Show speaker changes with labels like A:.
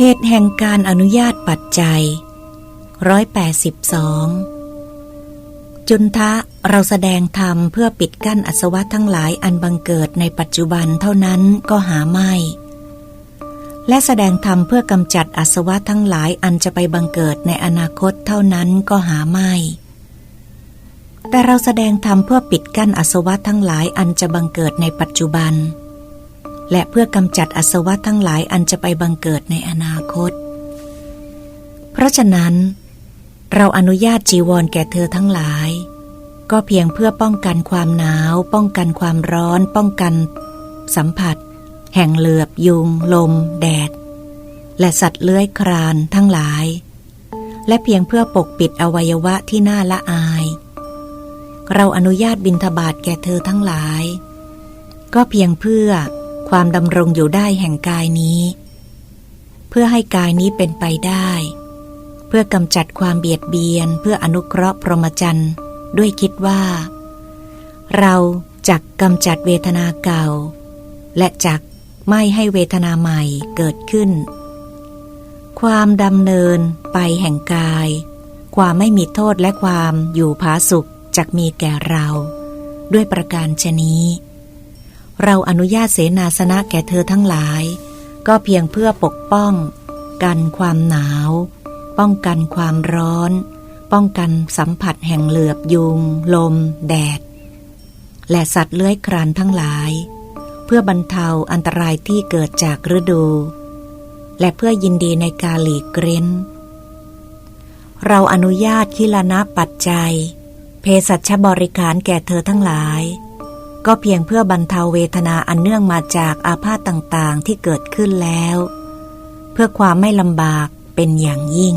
A: เหตุแห่งการอนุญาตปัจจัยร้อยแปดสิบสองจุนทะเราแสดงธรรมเพื่อปิดกั้นอสวะทั้งหลายอันบังเกิดในปัจจุบันเท่านั้นก็หาไม่ และแสดงธรรมเพื่อกำจัดอสวะทั้งหลายอันจะไปบังเกิดในอนาคตเท่านั้นก็หาไม่ แต่เราแสดงธรรมเพื่อปิดกั้นอสวะทั้งหลายอันจะบังเกิดในปัจจุบัน และเพื่อกำจัดอสวะทั้งหลายอันจะไปบังเกิดในอนาคต เพราะฉะนั้น เราอนุญาตจีวรแก่เธอทั้งหลาย ก็เพียงเพื่อป้องกันความหนาว ป้องกันความร้อน ป้องกัน สัมผัส แห่งเหลือบยุง ลม แดด และสัตว์เลื้อยครานทั้งหลาย และเพียงเพื่อปกปิดอวัยวะที่น่าละอาย เราอนุญาตบินทบาทแก่เธอทั้งหลาย ก็เพียงเพื่อ ความดำรงอยู่ได้แห่งกายนี้ เพื่อให้กายนี้เป็นไปได้ เพื่อกำจัดความเบียดเบียนเพื่ออนุเคราะห์พรหมจรรย์ด้วยคิดว่า เราจักกำจัดเวทนาเก่า และจักไม่ให้เวทนาใหม่เกิดขึ้น ความดำเนินไปแห่งกาย ความไม่มีโทษและความอยู่ผาสุขจักมีแก่เรา ด้วยประการชนี้ เราอนุญาตเสนาสนะแก่เธอทั้งหลาย ก็เพียงเพื่อปกป้อง กันความหนาว ป้องกันความร้อน ป้องกันสัมผัสแห่งเหลือบยุง ลม แดด และสัตว์เลื้อยคลานทั้งหลาย เพื่อบรรเทาอันตรายที่เกิดจากฤดู และเพื่อยินดีในการหลีกเร้น เราอนุญาตคิลนะปัจจัยเพสัชบริการแก่เธอทั้งหลาย ก็เพียงเพื่อบรรเทาเวทนาอันเนื่องมาจากอาพาธต่างๆที่เกิดขึ้นแล้ว เพื่อความไม่ลำบากเป็นอย่างยิ่ง